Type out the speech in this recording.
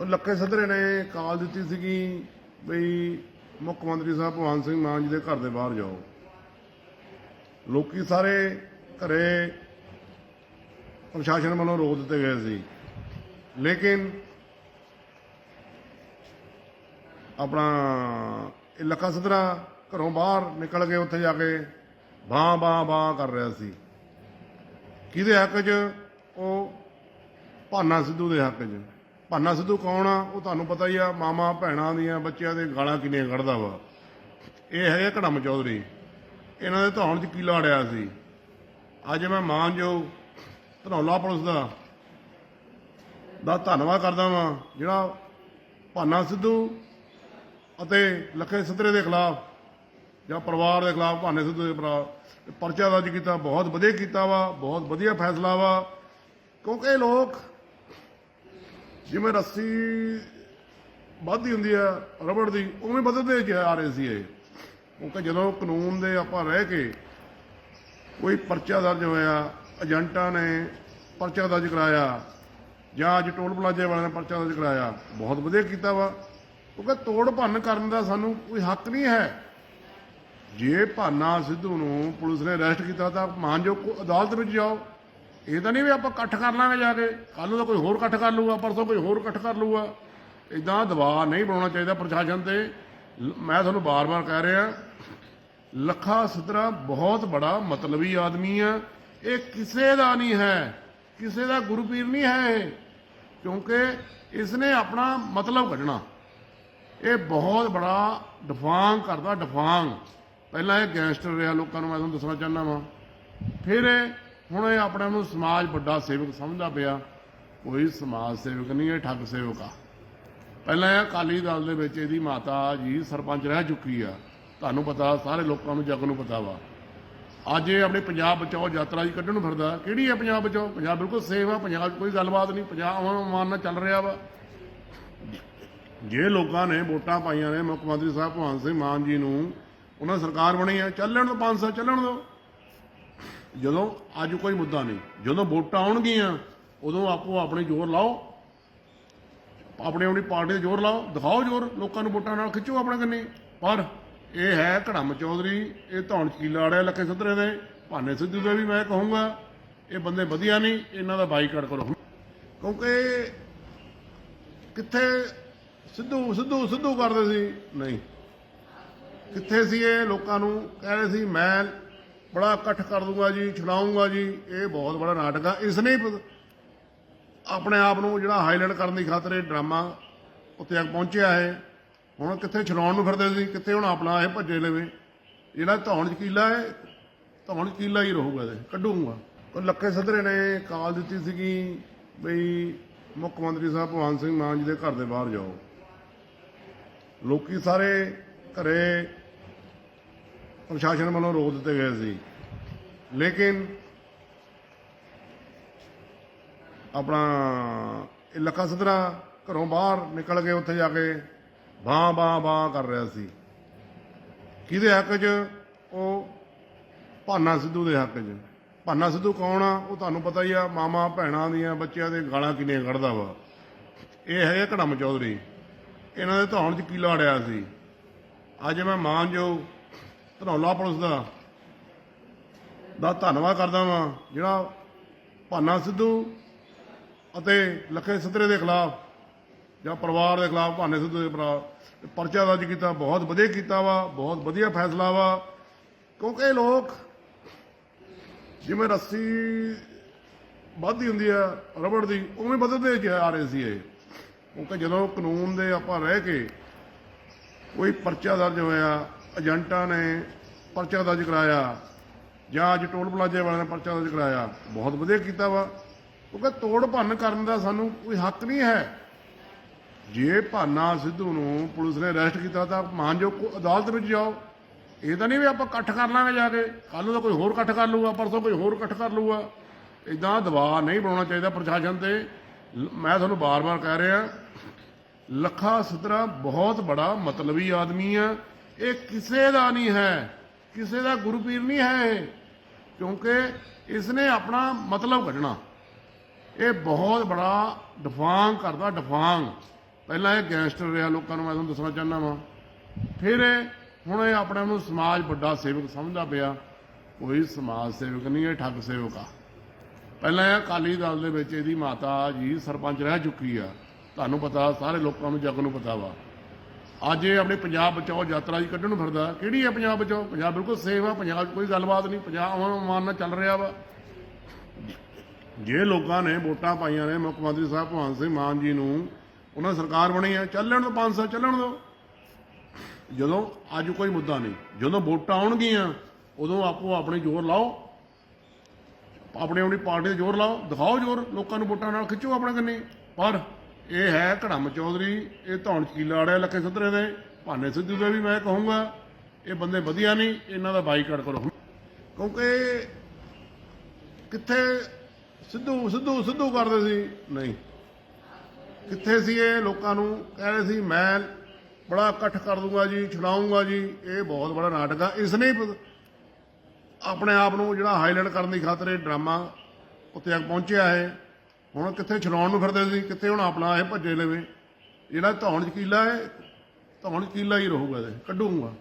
ਉਹ ਲੱਕੇ ਸੱਧਰੇ ਨੇ ਕਾਲ ਦਿੱਤੀ ਸੀਗੀ ਬਈ ਮੁੱਖ ਮੰਤਰੀ ਸਾਹਿਬ ਭਗਵੰਤ ਸਿੰਘ ਮਾਨ ਜੀ ਦੇ ਘਰ ਦੇ ਬਾਹਰ ਜਾਓ। ਲੋਕੀ ਸਾਰੇ ਘਰੇ ਪ੍ਰਸ਼ਾਸਨ ਵੱਲੋਂ ਰੋਕ ਦਿੱਤੇ ਗਏ ਸੀ। ਲੇਕਿਨ ਆਪਣਾ ਇਹ ਲੱਖਾ ਸੱਧਰਾ ਘਰੋਂ ਬਾਹਰ ਨਿਕਲ ਕੇ ਉੱਥੇ ਜਾ ਕੇ ਬਾਂ ਬਾਂ ਬਾਂ ਕਰ ਰਿਹਾ ਸੀ। ਕਿਹਦੇ ਹੱਕ 'ਚ? ਉਹ ਭਾਨਾ ਸਿੱਧੂ ਦੇ ਹੱਕ 'ਚ। ਭਾਨਾ ਸਿੱਧੂ ਕੌਣ ਆ? ਉਹ ਤੁਹਾਨੂੰ ਪਤਾ ਹੀ ਆ ਮਾਮਾ ਭੈਣਾਂ ਦੀਆਂ ਬੱਚਿਆਂ ਦੇ ਗਾਲਾਂ ਕਿੰਨੀਆਂ ਕੱਢਦਾ ਵਾ। ਇਹ ਹੈਗੇ ਘੜਮ ਚੌਧਰੀ। ਇਹਨਾਂ ਦੇ ਧੌਣ 'ਚ ਕੀਲਾ ਅੜਿਆ ਸੀ? ਅੱਜ ਮੈਂ ਮਾਨਯੋਗ ਧਨੌਲਾ ਪੁਲਿਸ ਦਾ ਦਾ ਧੰਨਵਾਦ ਕਰਦਾ ਵਾਂ, ਜਿਹੜਾ ਭਾਨਾ ਸਿੱਧੂ ਅਤੇ ਲੱਖੇ ਸਿੱਧਰੇ ਦੇ ਖਿਲਾਫ ਜਾਂ ਪਰਿਵਾਰ ਦੇ ਖਿਲਾਫ ਭਾਨੇ ਸਿੱਧੂ ਦੇ ਭਰਾ ਪਰਚਾ ਦਰਜ ਕੀਤਾ, ਬਹੁਤ ਵਧੀਆ ਕੀਤਾ ਵਾ, ਬਹੁਤ ਵਧੀਆ ਫੈਸਲਾ ਵਾ। ਕਿਉਂਕਿ ਲੋਕ ਜਿਵੇਂ ਰੱਸੀ ਵੱਧਦੀ ਹੁੰਦੀ ਆ ਰਬੜ ਦੀ, ਉਵੇਂ ਵੱਧਦੇ ਜਾ ਰਹੇ ਸੀ ਇਹ? ਕਿਉਂਕਿ ਜਦੋਂ ਕਾਨੂੰਨ ਦੇ ਆਪਾਂ ਰਹਿ ਕੇ ਕੋਈ ਪਰਚਾ ਦਰਜ ਹੋਇਆ, ਏਜੰਟਾਂ ਨੇ ਪਰਚਾ ਦਰਜ ਕਰਾਇਆ, ਜਾਂ ਅੱਜ ਟੋਲ ਪਲਾਜ਼ੇ ਵਾਲਿਆਂ ਨੇ ਪਰਚਾ ਦਰਜ ਕਰਾਇਆ, ਬਹੁਤ ਵਧੀਆ ਕੀਤਾ ਵਾ। ਕਿਉਂਕਿ ਤੋੜ ਭੰਨ ਕਰਨ ਦਾ ਸਾਨੂੰ ਕੋਈ ਹੱਕ ਨਹੀਂ ਹੈ। ਜੇ ਭਾਨਾ ਸਿੱਧੂ ਨੂੰ ਪੁਲਿਸ ਨੇ ਅਰੈਸਟ ਕੀਤਾ ਤਾਂ ਮਾਨਯੋਗ ਅਦਾਲਤ ਵਿੱਚ ਜਾਓ। ਇਹ ਤਾਂ ਨਹੀਂ ਵੀ ਆਪਾਂ ਇਕੱਠ ਕਰ ਲਾਂਗੇ ਜਾ ਕੇ। ਕੱਲ ਨੂੰ ਤਾਂ ਕੋਈ ਹੋਰ ਇਕੱਠ ਕਰ ਲੂਗਾ ਪਰਸੋਂ ਕੋਈ ਹੋਰ ਇਕੱਠ ਕਰ ਲੂਗਾ ਇਦਾਂ ਦਬਾਅ ਨਹੀਂ ਬਣਾਉਣਾ ਚਾਹੀਦਾ ਪ੍ਰਸ਼ਾਸਨ ਤੇ। ਮੈਂ ਤੁਹਾਨੂੰ ਬਾਰ-ਬਾਰ ਕਹਿ ਰਿਹਾ, ਲੱਖਾ ਸਿੱਧਰਾ ਬਹੁਤ ਬੜਾ ਮਤਲਬੀ ਆਦਮੀ ਆ। ਇਹ ਕਿਸੇ ਦਾ ਨਹੀਂ ਹੈ, ਕਿਸੇ ਦਾ ਗੁਰੂ ਪੀਰ ਨਹੀਂ ਹੈ ਇਹ, ਕਿਉਂਕਿ ਇਸਨੇ ਆਪਣਾ ਮਤਲਬ ਕੱਢਣਾ। ਇਹ ਬਹੁਤ ਬੜਾ ਡਫਾਂਗ ਕਰਦਾ, ਡਫਾਂਗ। ਪਹਿਲਾਂ ਇਹ ਗੈਂਗਸਟਰ ਰਿਹਾ ਲੋਕਾਂ ਨੂੰ, ਮੈਂ ਤੁਹਾਨੂੰ ਦੱਸਣਾ ਚਾਹੁੰਦਾ ਵਾਂ। ਫਿਰ ਇਹ ਹੁਣ ਇਹ ਆਪਣੇ ਨੂੰ ਸਮਾਜ ਵੱਡਾ ਸੇਵਕ ਸਮਝਦਾ ਪਿਆ, ਕੋਈ ਸਮਾਜ ਸੇਵਕ ਨਹੀਂ, ਇਹ ਠੱਗ ਸੇਵਕ ਆ। ਪਹਿਲਾਂ ਇਹ ਅਕਾਲੀ ਦਲ ਦੇ ਵਿੱਚ ਇਹਦੀ ਮਾਤਾ ਜੀ ਸਰਪੰਚ ਰਹਿ ਚੁੱਕੀ ਆ। ਤੁਹਾਨੂੰ ਪਤਾ, ਸਾਰੇ ਲੋਕਾਂ ਨੂੰ ਜਗ ਨੂੰ ਪਤਾ ਵਾ। ਅੱਜ ਇਹ ਆਪਣੀ ਪੰਜਾਬ ਬਚਾਓ ਯਾਤਰਾ ਜੀ ਕੱਢਣ ਨੂੰ ਫਿਰਦਾ। ਕਿਹੜੀ ਹੈ ਪੰਜਾਬ ਬਚਾਓ? ਪੰਜਾਬ ਬਿਲਕੁਲ ਸੇਫ ਆ, ਪੰਜਾਬ ਕੋਈ ਗੱਲਬਾਤ ਨਹੀਂ, ਪੰਜਾਬ ਮਾਨ ਨਾਲ ਚੱਲ ਰਿਹਾ ਵਾ। ਜੇ ਲੋਕਾਂ ਨੇ ਵੋਟਾਂ ਪਾਈਆਂ ਨੇ, ਮੁੱਖ ਮੰਤਰੀ ਸਾਹਿਬ ਭਗਵੰਤ ਸਿੰਘ ਮਾਨ ਜੀ ਨੂੰ, ਉਹਨਾਂ ਸਰਕਾਰ ਬਣੀ ਹੈ ਚੱਲਣ ਤੋਂ 5 ਸਾਲ ਚੱਲਣ ਦਿਓ ਜਦੋਂ ਅੱਜ ਕੋਈ ਮੁੱਦਾ ਨਹੀਂ, ਜਦੋਂ ਵੋਟਾਂ ਆਉਣਗੀਆਂ, ਉਦੋਂ ਆਪੋ ਆਪਣੇ ਜ਼ੋਰ ਲਾਓ। ਆਪਣੇ ਆਪਣੀ ਪਾਰਟੀ ਦੇ ਜ਼ੋਰ ਲਾਓ, ਦਿਖਾਓ ਜ਼ੋਰ, ਲੋਕਾਂ ਨੂੰ ਵੋਟਾਂ ਨਾਲ ਖਿੱਚੋ ਆਪਣੇ ਕੰਨੀ। ਪਰ ਇਹ ਹੈ ਘੜਮ ਚੌਧਰੀ, ਇਹ ਧੌਣ ਚਕੀਲਾ ਅੜਿਆ ਲੱਖੇ ਸੱਤਰੇ ਦੇ, ਭਾਨੇ ਸਿੱਧੂ ਦੇ ਵੀ ਮੈਂ ਕਹੂੰਗਾ, ਇਹ ਬੰਦੇ ਵਧੀਆ ਨਹੀਂ, ਇਹਨਾਂ ਦਾ ਬਾਈਕਾਟ ਕਰੋ। ਕਿਉਂਕਿ ਕਿੱਥੇ ਸਿੱਧੂ ਸਿੱਧੂ ਸਿੱਧੂ ਕਰਦੇ ਸੀ? ਨਹੀਂ। ਕਿੱਥੇ ਸੀ ਇਹ ਲੋਕਾਂ ਨੂੰ ਕਹਿ ਰਹੇ ਸੀ, ਮੈਂ ਬੜਾ ਇਕੱਠ ਕਰ ਦੂੰਗਾ ਜੀ, ਛਡਾਊਂਗਾ ਜੀ। ਇਹ ਬਹੁਤ ਬੜਾ ਨਾਟਕ ਆ। ਇਸ ਨੇ ਆਪਣੇ ਆਪ ਨੂੰ ਜਿਹੜਾ ਹਾਈਲਾਈਟ ਕਰਨ ਦੀ ਖਾਤਰ ਇਹ ਡਰਾਮਾ ਉੱਤੇ ਤੱਕ ਪਹੁੰਚਿਆ ਹੈ। ਹੁਣ ਕਿੱਥੇ ਛਡਾਉਣ ਨੂੰ ਫਿਰਦੇ ਸੀ, ਕਿੱਥੇ ਹੁਣ ਆਪਣਾ ਇਹ ਭੱਜੇ ਲਵੇ। ਜਿਹੜਾ ਧੌਣ ਚਕੀਲਾ ਹੈ, ਧੌਣ ਚਕੀਲਾ ਹੀ ਰਹੂਗਾ ਇਹਦੇ, ਕੱਢੂਗਾ। ਉਹ ਲੱਕੇ ਸੱਧਰੇ ਨੇ ਕਾਲ ਦਿੱਤੀ ਸੀਗੀ ਬਈ ਮੁੱਖ ਮੰਤਰੀ ਸਾਹਿਬ ਭਗਵੰਤ ਸਿੰਘ ਮਾਨ ਜੀ ਦੇ ਘਰ ਦੇ ਬਾਹਰ ਜਾਓ। ਲੋਕੀ ਸਾਰੇ ਘਰੇ ਪ੍ਰਸ਼ਾਸਨ ਵੱਲੋਂ ਰੋਕ ਦਿੱਤੇ ਗਏ ਸੀ। ਲੇਕਿਨ ਆਪਣਾ ਇਹ ਲੱਖਾ ਸੱਧਰਾ ਘਰੋਂ ਬਾਹਰ ਨਿਕਲ ਕੇ ਉੱਥੇ ਜਾ ਕੇ ਬਾਂ ਬਾਂ ਬਾਂ ਕਰ ਰਿਹਾ ਸੀ। ਕਿਹਦੇ ਹੱਕ 'ਚ? ਉਹ ਭਾਨਾ ਸਿੱਧੂ ਦੇ ਹੱਕ 'ਚ। ਭਾਨਾ ਸਿੱਧੂ ਕੌਣ ਆ? ਉਹ ਤੁਹਾਨੂੰ ਪਤਾ ਹੀ ਆ ਮਾਮਾ ਭੈਣਾਂ ਦੀਆਂ ਬੱਚਿਆਂ ਦੇ ਗਾਲਾਂ ਕਿੰਨੀਆਂ ਕੱਢਦਾ ਵਾ। ਇਹ ਹੈਗੇ ਕੜਮ ਚੌਧਰੀ। ਇਹਨਾਂ ਦੇ ਧੌਣ 'ਚ ਕੀਲਾ ਅੜਿਆ ਸੀ? ਅੱਜ ਮੈਂ ਮਾਨਯੋਗ ਧਨੌਲਾ ਪੁਲਿਸ ਦਾ। ਦਾ ਧੰਨਵਾਦ ਕਰਦਾ ਵਾਂ, ਜਿਹੜਾ ਭਾਨਾ ਸਿੱਧੂ ਅਤੇ ਲੱਖੇ ਸਿੱਧਰੇ ਦੇ ਖਿਲਾਫ ਜਾਂ ਪਰਿਵਾਰ ਦੇ ਖਿਲਾਫ ਭਾਨੇ ਸਿੱਧੂ ਦੇ ਭਰਾ ਪਰਚਾ ਦਰਜ ਕੀਤਾ, ਬਹੁਤ ਵਧੀਆ ਕੀਤਾ ਵਾ, ਬਹੁਤ ਵਧੀਆ ਫੈਸਲਾ ਵਾ। ਕਿਉਂਕਿ ਲੋਕ ਜਿਵੇਂ ਰੱਸੀ ਵੱਧਦੀ ਹੁੰਦੀ ਆ, ਰਬੜ ਦੀ, ਉਵੇਂ ਵੱਧਦੇ ਜਾ ਰਹੇ ਸੀ ਇਹ। ਕਿਉਂਕਿ ਜਦੋਂ ਕਾਨੂੰਨ ਦੇ ਆਪਾਂ ਰਹਿ ਕੇ ਕੋਈ ਪਰਚਾ ਦਰਜ ਹੋਇਆ ਏਜੰਟਾਂ ਨੇ ਪਰਚਾ ਦਰਜ ਕਰਾਇਆ, ਜਾਂ ਅੱਜ ਟੋਲ ਪਲਾਜ਼ੇ ਵਾਲਿਆਂ ਨੇ ਪਰਚਾ ਦਰਜ ਕਰਾਇਆ। ਬਹੁਤ ਵਧੀਆ ਕੀਤਾ ਵਾ, ਕਿਉਂਕਿ ਤੋੜ ਭੰਨ ਕਰਨ ਦਾ ਸਾਨੂੰ ਕੋਈ ਹੱਕ ਨਹੀਂ ਹੈ। ਜੇ ਭਾਨਾ ਸਿੱਧੂ ਨੂੰ ਪੁਲਿਸ ਨੇ ਅਰੈਸਟ ਕੀਤਾ, ਤਾਂ ਮਾਨਯੋਗ ਅਦਾਲਤ ਵਿੱਚ ਜਾਓ। ਇਹ ਤਾਂ ਨਹੀਂ ਵੀ ਆਪਾਂ ਇਕੱਠ ਕਰ ਲਾਂਗੇ ਜਾ ਕੇ। ਕੱਲ ਨੂੰ ਤਾਂ ਕੋਈ ਹੋਰ ਇਕੱਠ ਕਰ ਲੂਗਾ ਪਰਸੋਂ ਕੋਈ ਹੋਰ ਇਕੱਠ ਕਰ ਲੂਗਾ ਇਦਾਂ ਦਬਾਅ ਨਹੀਂ ਬਣਾਉਣਾ ਚਾਹੀਦਾ ਪ੍ਰਸ਼ਾਸਨ ਤੇ। ਮੈਂ ਤੁਹਾਨੂੰ ਬਾਰ-ਬਾਰ ਕਹਿ ਰਿਹਾ, ਲੱਖਾ ਸਿੱਧਰਾ ਬਹੁਤ ਬੜਾ ਮਤਲਬੀ ਆਦਮੀ ਆ। ਇਹ ਕਿਸੇ ਦਾ ਨਹੀਂ ਹੈ। ਕਿਸੇ ਦਾ ਗੁਰਪੀਰ ਨਹੀਂ ਹੈ ਇਹ। ਕਿਉਂਕਿ ਇਸਨੇ ਆਪਣਾ ਮਤਲਬ ਕੱਢਣਾ। ਇਹ ਬਹੁਤ ਬੜਾ ਡਫਾਂਗ ਕਰਦਾ, ਡਫਾਂਗ। ਪਹਿਲਾਂ ਇਹ ਗੈਂਗਸਟਰ ਰਿਹਾ, ਲੋਕਾਂ ਨੂੰ ਮੈਂ ਤੁਹਾਨੂੰ ਦੱਸਣਾ ਚਾਹੁੰਦਾ ਵਾਂ। ਫਿਰ ਇਹ, ਹੁਣ ਇਹ ਆਪਣੇ ਨੂੰ ਸਮਾਜ ਵੱਡਾ ਸੇਵਕ ਸਮਝਦਾ ਪਿਆ। ਕੋਈ ਸਮਾਜ ਸੇਵਕ ਨਹੀਂ, ਇਹ ਠੱਗ ਸੇਵਕ ਆ। ਪਹਿਲਾਂ ਇਹ ਅਕਾਲੀ ਦਲ ਦੇ ਵਿੱਚ ਇਹਦੀ ਮਾਤਾ ਜੀ ਸਰਪੰਚ ਰਹਿ ਚੁੱਕੀ ਆ। ਤੁਹਾਨੂੰ ਪਤਾ, ਸਾਰੇ ਲੋਕਾਂ ਨੂੰ ਜੱਗ ਨੂੰ ਪਤਾ ਵਾ। ਅੱਜ ਇਹ ਆਪਣੇ ਪੰਜਾਬ ਬਚਾਓ ਯਾਤਰਾ ਜੀ ਕੱਢਣ ਨੂੰ ਫਿਰਦਾ। ਕਿਹੜੀ ਹੈ ਪੰਜਾਬ ਬਚਾਓ? ਪੰਜਾਬ ਬਿਲਕੁਲ ਸੇਫ ਆ, ਪੰਜਾਬ 'ਚ ਕੋਈ ਗੱਲਬਾਤ ਨਹੀਂ, ਪੰਜਾਬ ਮਾਨ ਨਾਲ ਚੱਲ ਰਿਹਾ ਵਾ। ਜੇ ਲੋਕਾਂ ਨੇ ਵੋਟਾਂ ਪਾਈਆਂ ਨੇ, ਮੁੱਖ ਮੰਤਰੀ ਸਾਹਿਬ ਭਗਵੰਤ ਸਿੰਘ ਮਾਨ ਜੀ ਨੂੰ, ਉਹਨਾਂ ਸਰਕਾਰ ਬਣੀ ਹੈ ਚੱਲਣ ਤੋਂ 5 ਸਾਲ ਚੱਲਣ ਦੋ। ਜਦੋਂ ਅੱਜ ਕੋਈ ਮੁੱਦਾ ਨਹੀਂ, ਜਦੋਂ ਵੋਟਾਂ ਆਉਣਗੀਆਂ, ਉਦੋਂ ਆਪੋ ਆਪਣੇ ਜ਼ੋਰ ਲਾਓ। ਆਪਣੇ ਆਪਣੀ ਪਾਰਟੀ ਦੇ ਜ਼ੋਰ ਲਾਓ, ਦਿਖਾਓ ਜ਼ੋਰ, ਲੋਕਾਂ ਨੂੰ ਵੋਟਾਂ ਨਾਲ ਖਿੱਚੋ ਆਪਣੇ ਕੰਨੀ। ਪਰ ਇਹ ਹੈ ਘੜਮ ਚੌਧਰੀ, ਇਹ ਧੌਣ ਚਕੀਲਾ ਅੜਿਆ ਲੱਖੇ ਸੱਤਰੇ ਦੇ। ਭਾਨੇ ਸਿੱਧੂ ਦੇ ਵੀ ਮੈਂ ਕਹੂੰਗਾ, ਇਹ ਬੰਦੇ ਵਧੀਆ ਨਹੀਂ, ਇਹਨਾਂ ਦਾ ਬਾਈਕਾਟ ਕਰੋ। ਕਿਉਂਕਿ ਕਿੱਥੇ ਸਿੱਧੂ ਸਿੱਧੂ ਸਿੱਧੂ ਕਰਦੇ ਸੀ? ਨਹੀਂ। ਕਿੱਥੇ ਸੀ ਇਹ ਲੋਕਾਂ ਨੂੰ? ਕਹਿ ਰਹੇ ਸੀ, ਮੈਂ ਬੜਾ ਇਕੱਠ ਕਰ ਦੂੰਗਾ ਜੀ, ਛਡਾਊਂਗਾ ਜੀ। ਇਹ ਬਹੁਤ ਬੜਾ ਨਾਟਕ ਆ। ਇਸ ਨੇ ਆਪਣੇ ਆਪ ਨੂੰ ਜਿਹੜਾ ਹਾਈਲਾਈਟ ਕਰਨ ਦੀ ਖਾਤਰ ਇਹ ਡਰਾਮਾ ਉੱਤੇ ਤੱਕ ਪਹੁੰਚਿਆ ਹੈ। ਹੁਣ ਕਿੱਥੇ ਛਡਾਉਣ ਨੂੰ ਫਿਰਦੇ ਸੀ? ਕਿੱਥੇ ਹੁਣ ਆਪਣਾ ਇਹ ਭੱਜੇ ਲਵੇ? ਜਿਹੜਾ ਧੌਣ ਚਕੀਲਾ ਹੈ, ਧੌਣ ਚਕੀਲਾ ਹੀ ਰਹੂਗਾ ਇਹ, ਕੱਢੂਗਾ।